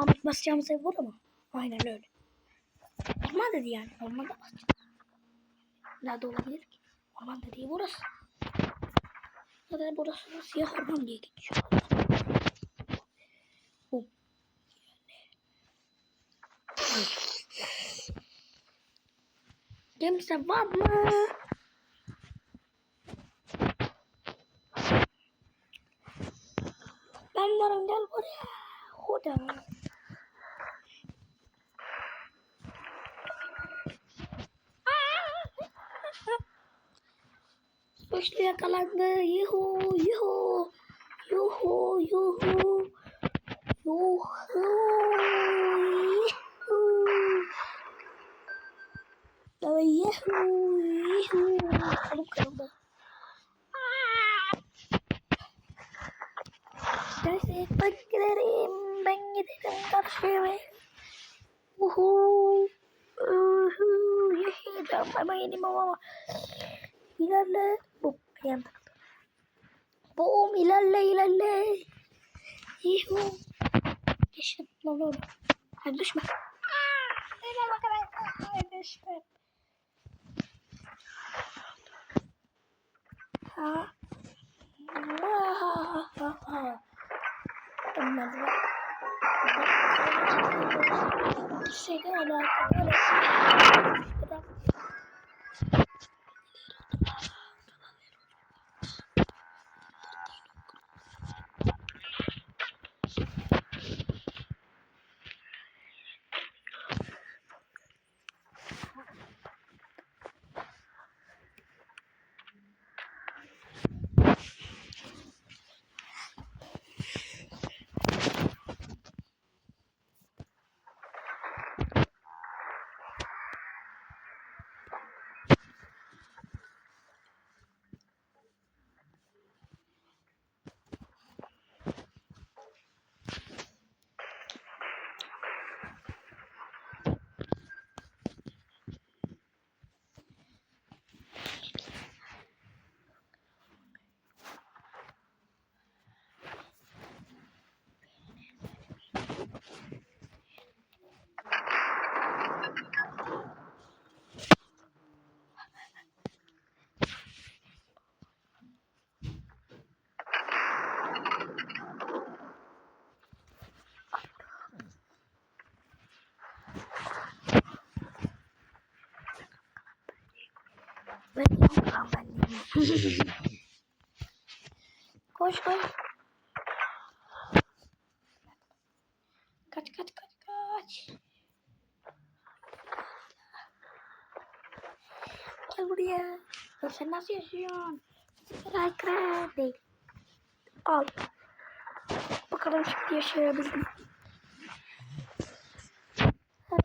Ahmet basacağımız ev burada mı? Aynen öyle. Orman dedi yani. Ormanda basacağız. Nerede olabilir ki? Orman dediği burası. Zaten burası da siyah orman diye geçiyor. Bu. Kimse var mı? Ben varım gel buraya. Huda. Suçlu yakalandı. Yuhu yuhu. Yuhu yuhu. Yuhu. Yuhu. Yuhu. Yuhu. Kolum kırıldı. Neyse ben giderim. Ben giderim karşıya. Uhu. Uhu. Yaşayacağım ama yedim ama. İlerle. Bu ayağım taktı. Boom ilerle ilerle. Yuhu. Geçtim. Lan oğlum. Hadi düşme. Bakalım. Hadi düşme. Ha. Ha ha ha. Olmadı. Şeyde alakalı. Ben yapmam ben. Koş koş. Kaç kaç kaç kaç. Gel buraya. Ya sen nasıl yaşıyorsun? Like değil. Al. Bakalım şimdi yaşayabildim.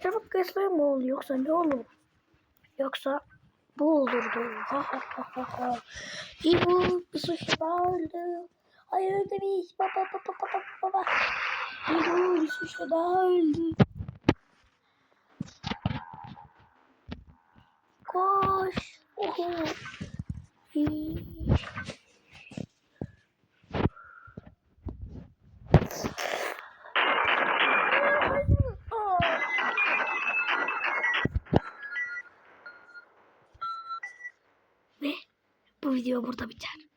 Çabuk kesme mi olur yoksa ne olur? Yoksa bu olurdu. Ha ha ha ha ha. Yuhu bir suçlu öldü. Hayır demiş. Baba baba baba baba. Yuhu bir suçlu daha öldü. Koş. Oho. Hii. Ve bu video burada biter.